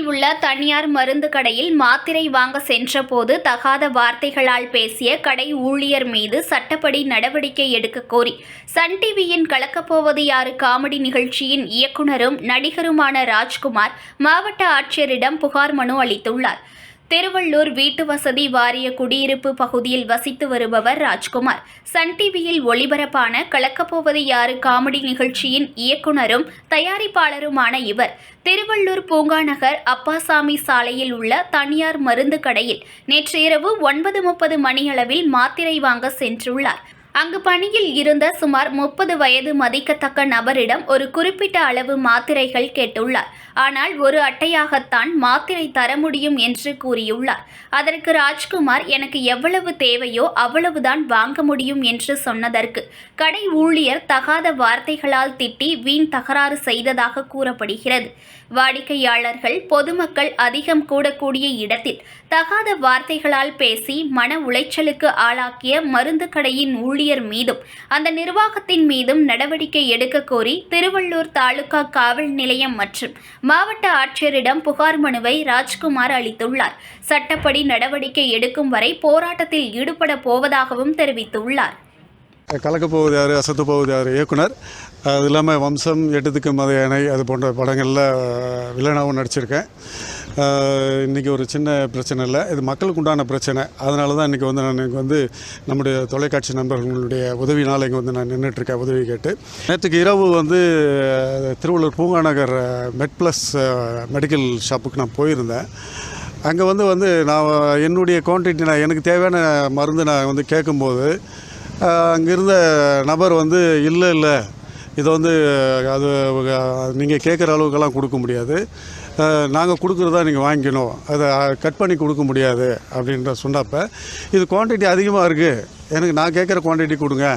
உள்ள தனியார் மருந்து கடையில் மாத்திரை வாங்க சென்றபோது தகாத வார்த்தைகளால் பேசிய கடை ஊழியர் மீது சட்டப்படி நடவடிக்கை எடுக்க கோரி சன் டிவியின் கலக்கப்போவது யாரு காமெடி நிகழ்ச்சியின் இயக்குனரும் நடிகருமான ராஜ்குமார் மாவட்ட ஆட்சியரிடம் புகார் மனு அளித்துள்ளார். திருவள்ளூர் வீட்டு வசதி வாரிய குடியிருப்பு பகுதியில் வசித்து வருபவர் ராஜ்குமார். சன் டிவியில் ஒளிபரப்பான கலக்கப்போவது யாரு காமெடி நிகழ்ச்சியின் இயக்குனரும் தயாரிப்பாளருமான இவர். திருவள்ளூர் பூங்காநகர் அப்பாசாமி சாலையில் உள்ள தனியார் மருந்து கடையில் நேற்று இரவு ஒன்பது முப்பது மணியளவில் மாத்திரை வாங்க சென்றுள்ளார். அங்கு பணியில் இருந்த சுமார் முப்பது வயது மதிக்கத்தக்க நபரிடம் ஒரு குறிப்பிட்ட அளவு மாத்திரைகள் கேட்டுள்ளார். ஆனால் ஒரு அட்டையாகத்தான் மாத்திரை தர முடியும் என்று கூறியுள்ளார். அதற்கு ராஜ்குமார் எனக்கு எவ்வளவு தேவையோ அவ்வளவுதான் வாங்க முடியும் என்று சொன்னதற்கு கடை ஊழியர் தகாத வார்த்தைகளால் திட்டி வீண் தகராறு செய்ததாக கூறப்படுகிறது. வாடிக்கையாளர்கள் பொதுமக்கள் அதிகம் கூடக்கூடிய இடத்தில் தகாத வார்த்தைகளால் பேசி மன உளைச்சலுக்கு ஆளாக்கிய மருந்து கடையின் ஊழியர் மீதும் அந்த நிர்வாகத்தின் மீதும் நடவடிக்கை எடுக்க கோரி திருவள்ளூர் தாலுகா காவல் நிலையம் மற்றும் மாவட்ட ஆட்சியரிடம் புகார் மனுவை ராஜ்குமார் அளித்துள்ளார். சட்டப்படி நடவடிக்கை எடுக்கும் வரை போராட்டத்தில் ஈடுபட போவதாகவும் தெரிவித்துள்ளார். கலக்க போவது யார் அசத்து போவது யார்? இயக்குனர். அது இல்லாமல் வம்சம் எட்டுத்துக்கு மத யானை அது போன்ற படங்களில் வில்லனாகவும் நடிச்சிருக்கேன். இன்றைக்கி ஒரு சின்ன பிரச்சனை இல்லை. இது மக்களுக்கு உண்டான பிரச்சனை. அதனால தான் இன்றைக்கி வந்து நான் இங்கே வந்து நம்முடைய தொலைக்காட்சி நண்பர்களுடைய உதவினால் இங்கே வந்து நான் நின்றுட்டுருக்கேன் உதவி கேட்டு. நேற்றுக்கு இரவு வந்து திருவள்ளூர் பூங்காநகர் மெட் ப்ளஸ் மெடிக்கல் ஷாப்புக்கு நான் போயிருந்தேன். அங்கே வந்து வந்து நான் என்னுடைய குவான்டிட்டி நான் எனக்கு தேவையான மருந்து நான் வந்து கேட்கும்போது அங்கே இருந்த நபர் வந்து இல்லை இல்லை. இதை வந்து அது நீங்கள் கேட்குற அளவுக்கெல்லாம் கொடுக்க முடியாது. நாங்கள் கொடுக்குறதா நீங்கள் வாங்கிக்கணும். அதை கட் பண்ணி கொடுக்க முடியாது. அப்படின்ற சொன்னப்போ இது குவான்டிட்டி அதிகமாக இருக்குது எனக்கு நான் கேட்குற குவான்டிட்டி கொடுங்க.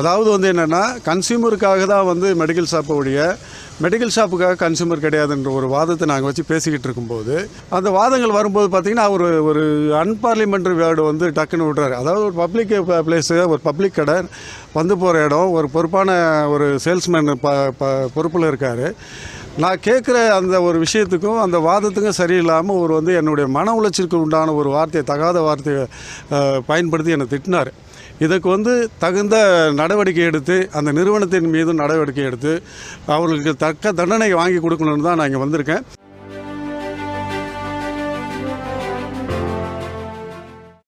அதாவது வந்து என்னென்னா கன்சியூமருக்காக தான் வந்து மெடிக்கல் ஷாப்போடைய மெடிக்கல் ஷாப்புக்காக கன்சியூமர் கிடையாதுன்ற ஒரு வாதத்தை நாங்கள் வச்சு பேசிக்கிட்டு இருக்கும்போது அந்த வாதங்கள் வரும்போது பார்த்திங்கன்னா அவர் ஒரு அன்பார்லிமெண்ட்ரி வேர்டு வந்து டக்குன்னு விட்றாரு. அதாவது ஒரு பப்ளிக் பிளேஸு ஒரு பப்ளிக் கடை வந்து போகிற இடம் ஒரு பொறுப்பான ஒரு சேல்ஸ்மேன் ப ப பொறுப்பில் இருக்கார். நான் கேட்குற அந்த ஒரு விஷயத்துக்கும் அந்த வாதத்துக்கும் சரியில்லாமல் ஒரு வந்து என்னுடைய மன உளைச்சலுக்கு உண்டான ஒரு வார்த்தையை தகாத வார்த்தையை பயன்படுத்தி என்னை திட்டினார். இதுக்கு வந்து தகுந்த நடவடிக்கை எடுத்து அந்த நிறுவனத்தின் மீதும் நடவடிக்கை எடுத்து அவர்களுக்கு தக்க தண்டனை வாங்கி கொடுக்கணும்னு தான் நான் இங்கே வந்திருக்கேன்.